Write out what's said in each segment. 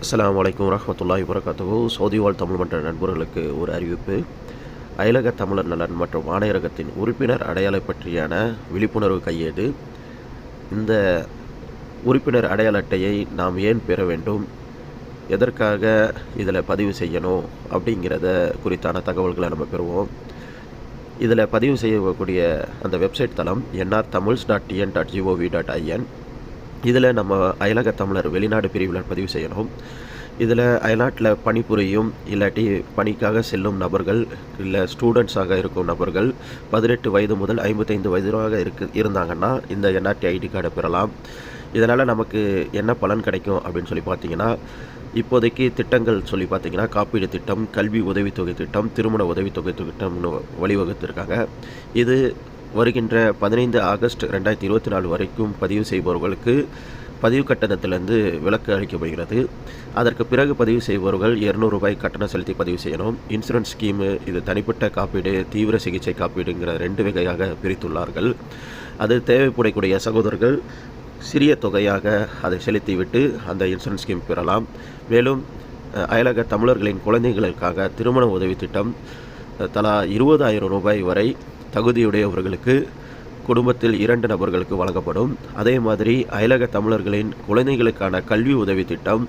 அஸ்லாம் வலைக்கம் வரஹ்மத்துல்லாஹி வரகாத்துஹு சவுதி வாழ் தமிழ் மன்ற நண்பர்களுக்கு ஒரு அறிவிப்பு. அயலக தமிழர் நலன் மற்றும் ஆணையரகத்தின் உறுப்பினர் அடையாளை பற்றியான விழிப்புணர்வு கையேடு. இந்த உறுப்பினர் அடையாள அட்டையை நாம் ஏன் பெற வேண்டும்? எதற்காக இதில் பதிவு செய்யணும்? அப்படிங்கிறத குறித்தான தகவல்களை நம்ம பெறுவோம். இதில் பதிவு செய்யக்கூடிய அந்த வெப்சைட் தளம் NR Tamils dot TN dot GOV dot IN. இதில் நம்ம அயலக தமிழர் வெளிநாடு பிரிவில் பதிவு செய்யணும். இதில் அயல்நாட்டில் பணிபுரியும் இல்லாட்டி பணிக்காக செல்லும் நபர்கள் இல்லை ஸ்டூடெண்ட்ஸாக இருக்கும் நபர்கள் பதினெட்டு வயது முதல் ஐம்பத்தைந்து வயதாக இருக்கு இருந்தாங்கன்னா இந்த என்ஆர்டி ஐடி கார்டை பெறலாம். இதனால் நமக்கு என்ன பலன் கிடைக்கும் அப்படின்னு சொல்லி பார்த்தீங்கன்னா இப்போதைக்கு திட்டங்கள் சொல்லி பார்த்தீங்கன்னா காப்பீடு திட்டம் கல்வி உதவித்தொகை திட்டம் திருமண உதவித்தொகை திட்டம்னு வழிவகுத்திருக்காங்க. இது வருகின்ற பதினைந்து ஆகஸ்ட் ரெண்டாயிரத்தி இருபத்தி நாலு வரைக்கும் பதிவு செய்பவர்களுக்கு பதிவு கட்டணத்திலிருந்து விலக்கு அளிக்கப்படுகிறது. அதற்கு பிறகு பதிவு செய்பவர்கள் இரநூறு ரூபாய் கட்டணம் செலுத்தி பதிவு செய்யணும். இன்சூரன்ஸ் ஸ்கீமு இது தனிப்பட்ட காப்பீடு தீவிர சிகிச்சை காப்பீடுங்கிற ரெண்டு வகையாக பிரித்துள்ளார்கள். அது தேவைப்படக்கூடிய சகோதரர்கள் சிறிய தொகையாக அதை செலுத்திவிட்டு அந்த இன்சூரன்ஸ் ஸ்கீம் பெறலாம். மேலும் அயலக தமிழர்களின் குழந்தைகளுக்காக திருமண உதவி திட்டம் தலா இருபதாயிரம் ரூபாய் வரை தகுதியுடையவர்களுக்கு குடும்பத்தில் இரண்டு நபர்களுக்கு வழங்கப்படும். அதே மாதிரி அயலக தமிழர்களின் குழந்தைகளுக்கான கல்வி உதவி திட்டம்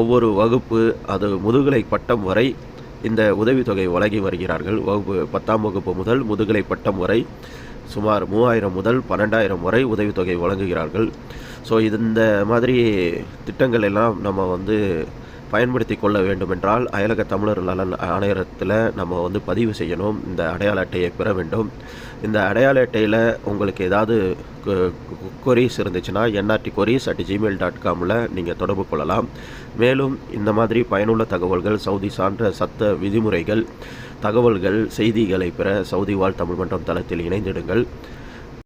ஒவ்வொரு வகுப்பு அது முதுகலை பட்டம் வரை இந்த உதவித்தொகை வழங்கி வருகிறார்கள். வகுப்பு பத்தாம் வகுப்பு முதல் முதுகலை பட்டம் வரை சுமார் மூவாயிரம் முதல் பன்னெண்டாயிரம் வரை உதவித்தொகை வழங்குகிறார்கள். ஸோ இந்த மாதிரி திட்டங்கள் எல்லாம் நம்ம வந்து பயன்படுத்தி கொள்ள வேண்டுமென்றால் அயலக தமிழர் நலன் ஆணையரத்தில் நம்ம வந்து பதிவு செய்யணும். இந்த அடையாள அட்டையை பெற வேண்டும். இந்த அடையாள அட்டையில் உங்களுக்கு ஏதாவது கொரீஸ் இருந்துச்சுன்னா NRT queries at Gmail dot காமில் நீங்கள் தொடர்பு கொள்ளலாம். மேலும் இந்த மாதிரி பயனுள்ள தகவல்கள் சவுதி சான்ற சத்த விதிமுறைகள் தகவல்கள் செய்திகளை பெற சவுதி வாழ் தமிழ் மன்றம் தளத்தில் இணைந்திடுங்கள்.